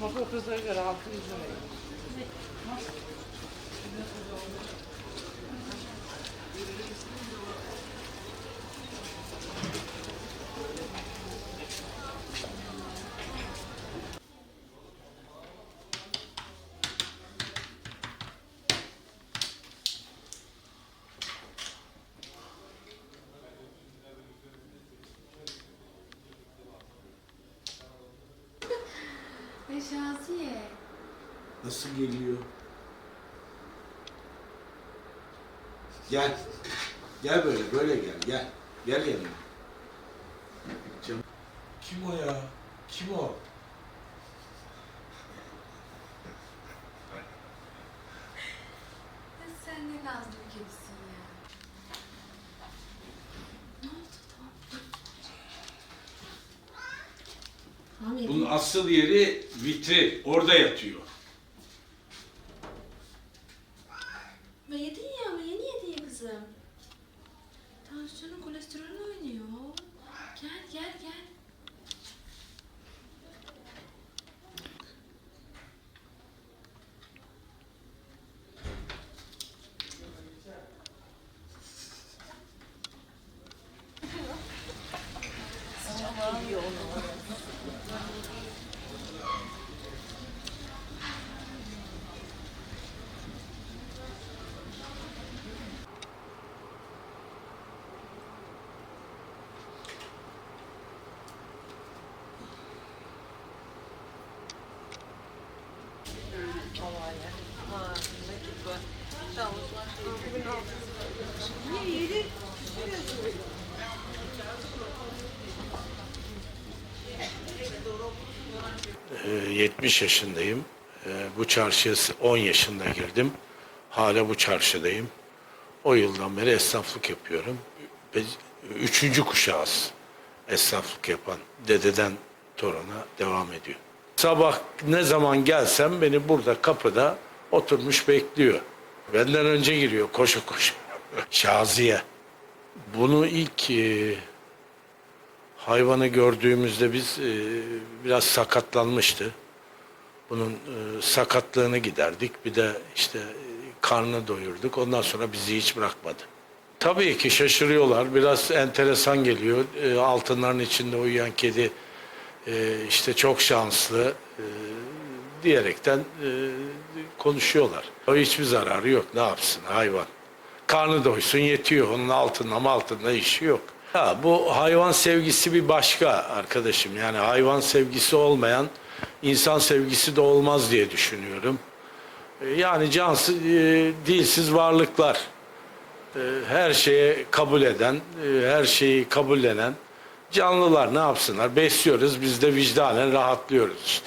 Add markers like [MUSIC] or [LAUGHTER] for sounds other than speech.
Bak o kıza göre altı yüz lira. Şaziye. Nasıl geliyor? Gel. Gel böyle, böyle gel, gel. Gel yanıma. Canım. Kim o ya? Kim o? Sen ne nazlı bir Bunun asıl yeri vitrin. Orada yatıyor. Ama yedin ya ama yeni yedin ya kızım. Tansiyonun kolesterolün oynuyor. Gel gel gel. Ee, 70 yaşındayım. Ee, Bu çarşıya 10 yaşında girdim. Hala bu çarşıdayım. O yıldan beri esnaflık yapıyorum. Üçüncü kuşağız esnaflık yapan. Dededen toruna devam ediyor. Sabah ne zaman gelsem beni burada kapıda oturmuş bekliyor. Benden önce giriyor koşu koşu. [LAUGHS] Şaziye. Bunu ilk e, hayvanı gördüğümüzde biz e, biraz sakatlanmıştı. Bunun e, sakatlığını giderdik. Bir de işte e, karnını doyurduk. Ondan sonra bizi hiç bırakmadı. Tabii ki şaşırıyorlar. Biraz enteresan geliyor. E, altınların içinde uyuyan kedi e, işte çok şanslı e, diyerekten e, konuşuyorlar. O hiçbir zararı yok. Ne yapsın hayvan? Karnı doysun yetiyor. Onun altında altında işi yok. Ya, bu hayvan sevgisi bir başka arkadaşım. Yani hayvan sevgisi olmayan insan sevgisi de olmaz diye düşünüyorum. E, Yani cansız, e, dilsiz varlıklar. E, Her şeye kabul eden, e, her şeyi kabullenen canlılar ne yapsınlar? Besliyoruz, biz de vicdanen rahatlıyoruz işte.